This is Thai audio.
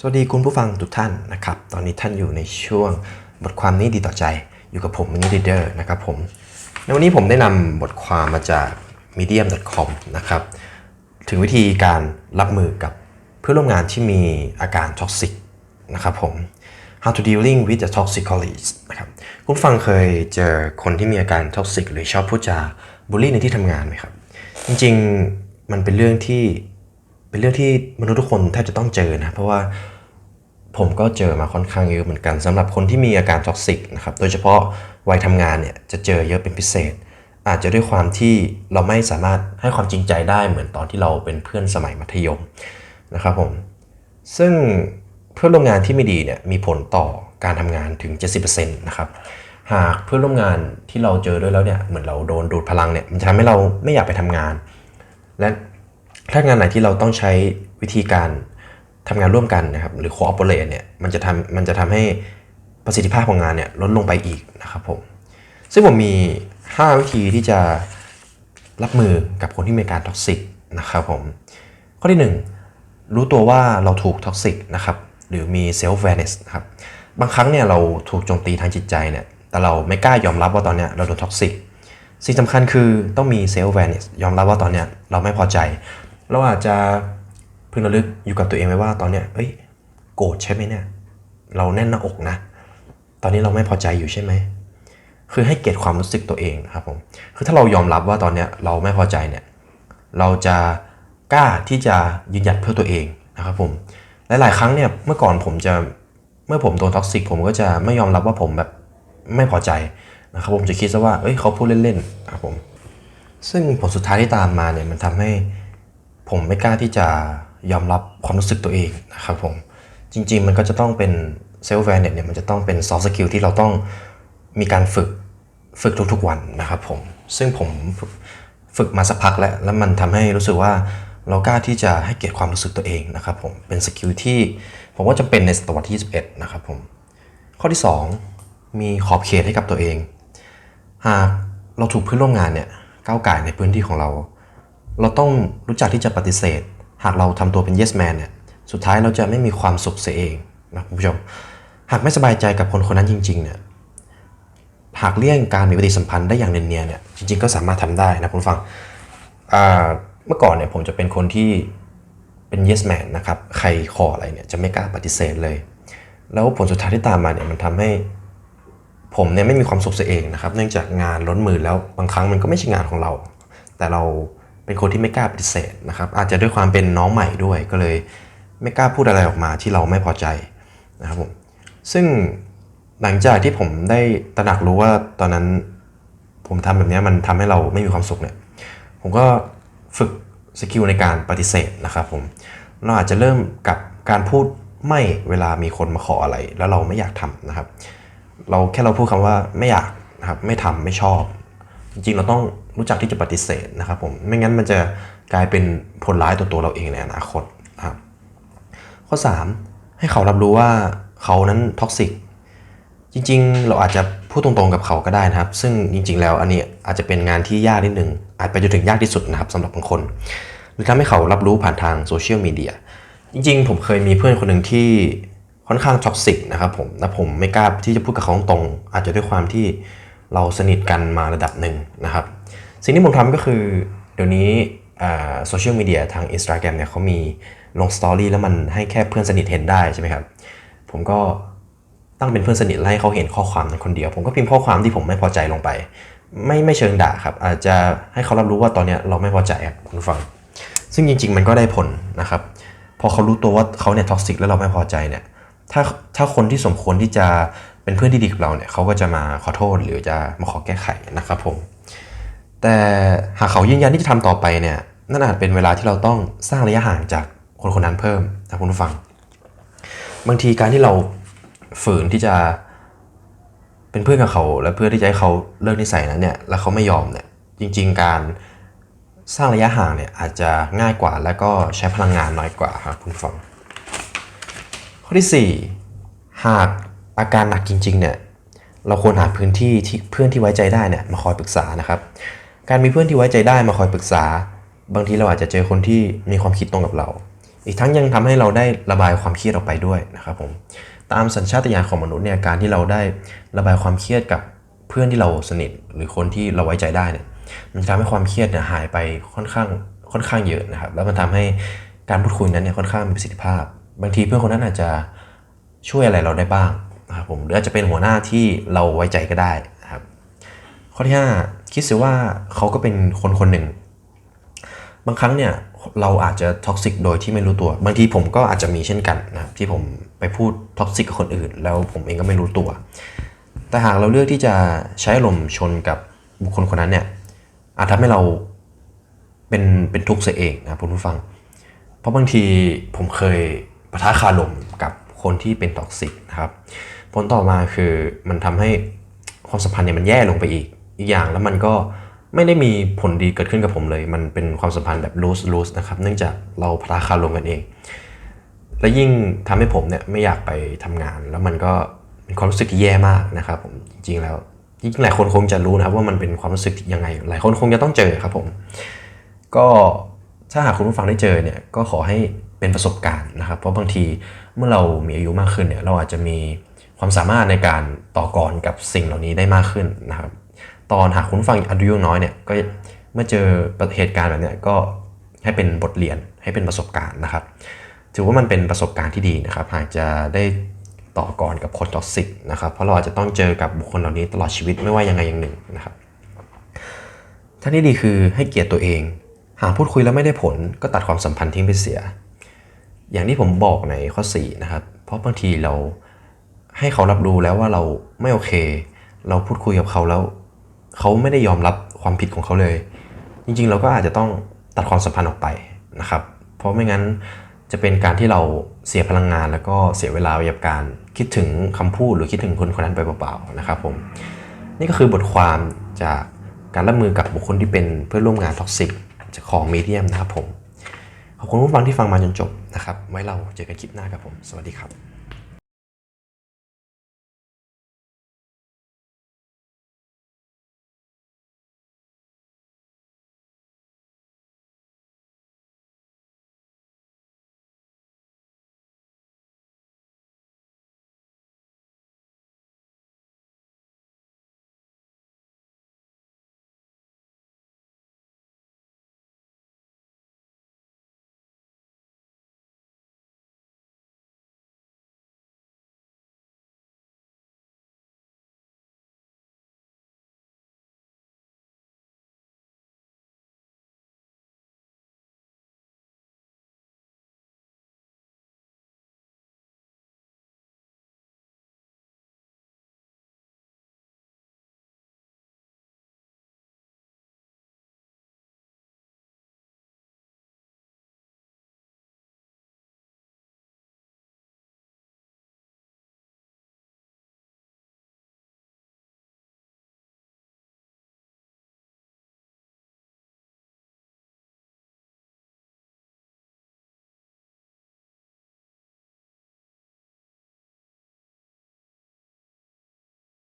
สวัสดีคุณผู้ฟังทุกท่านนะครับ ตอนนี้ท่านอยู่ในช่วงบทความนี้ดีต่อใจอยู่กับผมมินิเดอร์นะครับผม ในวันนี้ผมได้นำบทความมาจาก medium.com นะครับ ถึงวิธีการรับมือกับเพื่อนร่วมงานที่มีอาการท็อกซิกนะครับผม how to dealing with the toxic colleagues นะครับ คุณฟังเคยเจอคนที่มีอาการท็อกซิกหรือชอบพูดจาบูลลี่ในที่ทำงานไหมครับ จริงๆ มันเป็นเรื่องที่ เป็นเรื่องที่มนุษย์ทุกคนแทบจะต้องเจอนะเพราะว่าผมก็เจอมาค่อนข้างเยอะเหมือนกันสำหรับคนที่มีอาการท็อกซิกนะครับโดยเฉพาะวัยทำงานเนี่ยจะเจอเยอะเป็นพิเศษ อาจจะด้วยความที่เราไม่สามารถให้ความจริงใจได้เหมือนตอนที่เราเป็นเพื่อนสมัยมัธยมนะครับผมซึ่งเพื่อนร่วมงานที่ไม่ดีเนี่ยมีผลต่อการทำงานถึง 70%นะครับหากเพื่อนร่วมงานที่เราเจอด้วยแล้วเนี่ยเหมือนเราโดนดูดพลังเนี่ยมันทำให้เราไม่อยากไปทำงาน และ ถ้างานไหนที่เราต้องใช้วิธีการทำงานร่วมกันนะครับหรือ cooperate เนี่ยมันจะทำมันจะทำให้ประสิทธิภาพของงานเนี่ยลดลงไปอีกนะครับผมซึ่งผมมี 5 วิธีที่จะรับมือกับคนที่มีการท็อกซิกนะครับผมข้อที่ 1 รู้ตัวว่าเราถูกท็อกซิกนะครับหรือมี self awareness นะครับบางครั้งเนี่ยเราถูกโจมตีทางจิตใจเนี่ยแต่เราไม่กล้ายอมรับว่าตอนเนี้ยเราโดนท็อกซิกสิ่งสำคัญคือต้องมี self awareness ยอมรับว่าตอนเนี้ยเราไม่พอใจ เราอาจจะพึงระลึกอยู่กับตัวเองไว้ว่าตอนเนี้ยเอ้ยโกรธใช่ไหมเนี่ย เราแน่นหน้าอกนะ ตอนนี้เราไม่พอใจอยู่ใช่ไหม คือให้เกียรติความรู้สึกตัวเองนะครับผม คือถ้าเรายอมรับว่าตอนเนี้ยเราไม่พอใจเนี่ย เราจะกล้าที่จะยืนหยัดเพื่อตัวเองนะครับผม หลายๆครั้งเนี่ยเมื่อก่อนผมจะเมื่อผมโดนท็อกซิกผมก็จะไม่ยอมรับว่าผมแบบไม่พอใจนะครับผมจะคิดซะว่าเอ้ยเขาพูดเล่นๆนะครับผม ซึ่งผลสุดท้ายที่ตามมาเนี่ยมันทำให้ ผมไม่กล้าที่จะยอมรับความรู้สึกตัวเองนะครับผมจริง ๆ มันก็จะต้องเป็นเซลฟ์แวร์เนี่ยมันจะต้องเป็นซอฟต์สกิลที่เราต้องมีการฝึกฝึกทุกๆวันนะครับผมซึ่งผมฝึกมาสักพักแล้ว แล้วมันทำให้รู้สึกว่าเรากล้าที่จะให้เกียรติความรู้สึกตัวเองนะครับผมเป็นสกิลที่ผมว่าจะเป็นในศตวรรษที่21นะครับผมข้อที่ 2 มีขอบเขตให้กับตัวเอง หากเราถูกเพื่อนร่วมงานเนี่ยก้าวไก่ในพื้นที่ของเรา เราต้องรู้จักที่จะปฏิเสธ หากเราทำตัวเป็น yes man เนี่ยสุดท้ายเราจะไม่มีความสุขเสียเองนะคุณผู้ชม หากไม่สบายใจกับคนคนนั้นจริงๆเนี่ยหากเลี่ยงการมีปฏิสัมพันธ์ได้อย่างเนียนๆเนี่ยจริง ๆ ก็สามารถทำได้นะคุณฟังเมื่อก่อนเนี่ยผมจะเป็นคนที่เป็น yes man นะครับใครขออะไรเนี่ยจะไม่กล้าปฏิเสธเลย แล้วผลสุดท้ายที่ตามมาเนี่ยมันทำให้ผมเนี่ยไม่มีความสุขเสียเองนะครับ เนื่องจากงานล้นมือแล้วบางครั้งมันก็ไม่ใช่งานของเรา แต่เรา เป็นคนที่ไม่กล้าปฏิเสธนะครับ อาจจะด้วยความเป็นน้องใหม่ด้วยก็เลยไม่กล้าพูดอะไรออกมาที่เราไม่พอใจนะครับผมซึ่งหลังจากที่ผมได้ตระหนักรู้ว่าตอนนั้นผมทำแบบนี้มันทำให้เราไม่มีความสุขเนี่ยผมก็ฝึกสกิลในการปฏิเสธนะครับผมเราอาจจะเริ่มกับการพูดไม่เวลามีคนมาขออะไร แล้วเราไม่อยากทำนะครับ เราแค่เราพูดคำว่าไม่อยากนะครับไม่ทำไม่ชอบ จริงๆเราต้อง รู้จักที่จะปฏิเสธนะครับผมไม่งั้นมันจะกลายเป็นผลร้ายต่อตัวเราเองในอนาคตนะครับข้อ 3 ให้เขารับรู้ว่าเขานั้นท็อกซิกจริงๆ เราอาจจะพูดตรงๆกับเขาก็ได้นะครับ ซึ่งจริงๆ แล้วอันนี้อาจจะเป็นงานที่ยากนิดหนึ่งอาจไปจนถึงยากที่สุดนะครับสำหรับบางคน หรือทำให้เขารับรู้ผ่านทางโซเชียลมีเดียจริงๆ ผมเคยมีเพื่อนคนหนึ่งที่ค่อนข้างท็อกซิกนะครับผมและผมไม่กล้าที่จะพูดกับเขาตรงๆอาจจะด้วยความที่เราสนิทกันมาระดับหนึ่งนะครับ สิ่งที่ผมทำก็คือเดี๋ยวนี้โซเชียลมีเดียทาง Instagram เนี่ยเขามีลงสตอรี่แล้วมันให้แค่เพื่อนสนิทเห็นได้ใช่ไหมครับ ผมก็ตั้งเป็นเพื่อนสนิทไล่เขาเห็นข้อความนั้นคนเดียว ผมก็พิมพ์ข้อความที่ผมไม่พอใจลงไป ไม่ไม่เชิงด่าครับ อาจจะให้เขารับรู้ว่าตอนเนี้ยเราไม่พอใจครับคุณฟัง ซึ่งจริง ๆ มันก็ได้ผลนะครับ พอเขารู้ตัวว่าเขาเนี่ยท็อกซิกแล้วเราไม่พอใจเนี่ยถ้าถ้าคนที่สมควรที่จะเป็นเพื่อนที่ดีกับเราเนี่ยเขาก็จะมาขอโทษหรือจะมาขอแก้ไขนะครับผม แต่หากเขายืนยันที่จะทำต่อไปเนี่ยนั่นอาจเป็นเวลาที่เราต้องสร้างระยะห่างจากคนคนนั้นเพิ่มนะคุณผู้ฟัง บางทีการที่เราฝืนที่จะเป็นเพื่อนกับเขา และเพื่อที่จะให้เขาเลิกนิสัยนั้นเนี่ยแล้วเขาไม่ยอมเนี่ยจริง ๆ การสร้างระยะห่างเนี่ยอาจจะง่ายกว่าและก็ใช้พลังงานน้อยกว่าครับคุณฟัง ข้อที่ 4 หากอาการหนักจริงๆเนี่ยเราควรหาพื้นที่ที่เพื่อนที่ไว้ใจได้เนี่ยมาคอยปรึกษานะครับ การมีเพื่อนที่ไว้ใจได้มาคอยปรึกษา บางทีเราอาจจะเจอคนที่มีความคิดตรงกับเรา อีกทั้งยังทำให้เราได้ระบายความเครียดออกไปด้วยนะครับผมตามสัญชาตญาณของมนุษย์เนี่ยการที่เราได้ระบายความเครียดกับเพื่อนที่เราสนิท หรือคนที่เราไว้ใจได้เนี่ยมันจะทำให้ความเครียดเนี่ยหายไปค่อนข้างค่อนข้างเยอะนะครับ แล้วมันทำให้การพูดคุยนั้นเนี่ยค่อนข้างมีประสิทธิภาพ บางทีเพื่อนคนนั้นอาจจะช่วยอะไรเราได้บ้างนะครับผมหรืออาจจะเป็นหัวหน้าที่เราไว้ใจก็ได้นะครับ ข้อที่ 5 คิดเสียว่าเขาก็เป็นคนคนหนึ่ง บางครั้งเนี่ยเราอาจจะท็อกซิกโดยที่ไม่รู้ตัว บางทีผมก็อาจจะมีเช่นกันนะที่ผมไปพูดท็อกซิกกับคนอื่น แล้วผมเองก็ไม่รู้ตัว แต่หากเราเลือกที่จะใช้อารมชนกับบุคคลคนนั้นเนี่ยอาจทำให้เราเป็นเป็นทุกข์เสียเองนะคุณผู้ฟัง เพราะบางทีผมเคยปะทะคารมกับคนที่เป็นท็อกซิกนะครับ ผลต่อมาคือมันทำให้ความสัมพันธ์เนี่ยมันแย่ลงไปอีก อีกอย่างแล้วมันก็ไม่ได้มีผลดีเกิดขึ้นกับผมเลย มันเป็นความสัมพันธ์แบบ lose lose นะครับ เนื่องจากเราปะทะคารมกันเอง และยิ่งทำให้ผมเนี่ยไม่อยากไปทำงาน แล้วมันก็เป็นความรู้สึกที่แย่มากนะครับผม จริงๆแล้วยิ่งหลายคนคงจะรู้นะครับว่ามันเป็นความรู้สึกยังไง หลายคนคงจะต้องเจอครับผม ก็ถ้าหากคุณผู้ฟังได้เจอเนี่ย ก็ขอให้เป็นประสบการณ์นะครับ เพราะบางทีเมื่อเรามีอายุมากขึ้นเนี่ย เราอาจจะมีความสามารถในการต่อกรกับสิ่งเหล่านี้ได้มากขึ้นนะครับ ตอนหากคุณฟังอายุน้อยเนี่ยก็เมื่อเจอเหตุการณ์แบบนี้ก็ให้เป็นบทเรียนให้เป็นประสบการณ์นะครับ ถือว่ามันเป็นประสบการณ์ที่ดีนะครับหากจะได้ต่อกรกับคนท็อกซิกนะครับ เพราะเราอาจจะต้องเจอกับบุคคลเหล่านี้ตลอดชีวิตไม่ว่ายังไงอย่างหนึ่งนะครับท่างที่ดีคือให้เกียรติตัวเอง หากพูดคุยแล้วไม่ได้ผลก็ตัดความสัมพันธ์ทิ้งไปเสีย อย่างที่ผมบอกในข้อ4นะครับ เพราะบางทีเราให้เขารับรู้แล้วว่าเราไม่โอเค เราพูดคุยกับเขาแล้ว เขาไม่ได้ยอมรับความผิดของเขาเลย จริงๆ เราก็อาจจะต้องตัดความสัมพันธ์ออกไปนะครับ เพราะไม่งั้นจะเป็นการที่เราเสียพลังงาน แล้วก็เสียเวลาไปกับการคิดถึงคำพูดหรือคิดถึงคนคนนั้นไปเปล่าๆนะครับผมนี่ก็คือบทความจากการรับมือกับบุคคลที่เป็นเพื่อนร่วมงานท็อกซิกของมีเดียมนะครับผมขอบคุณผู้ฟังที่ฟังมาจนจบนะครับไว้เราเจอกันคลิปหน้าครับผม สวัสดีครับ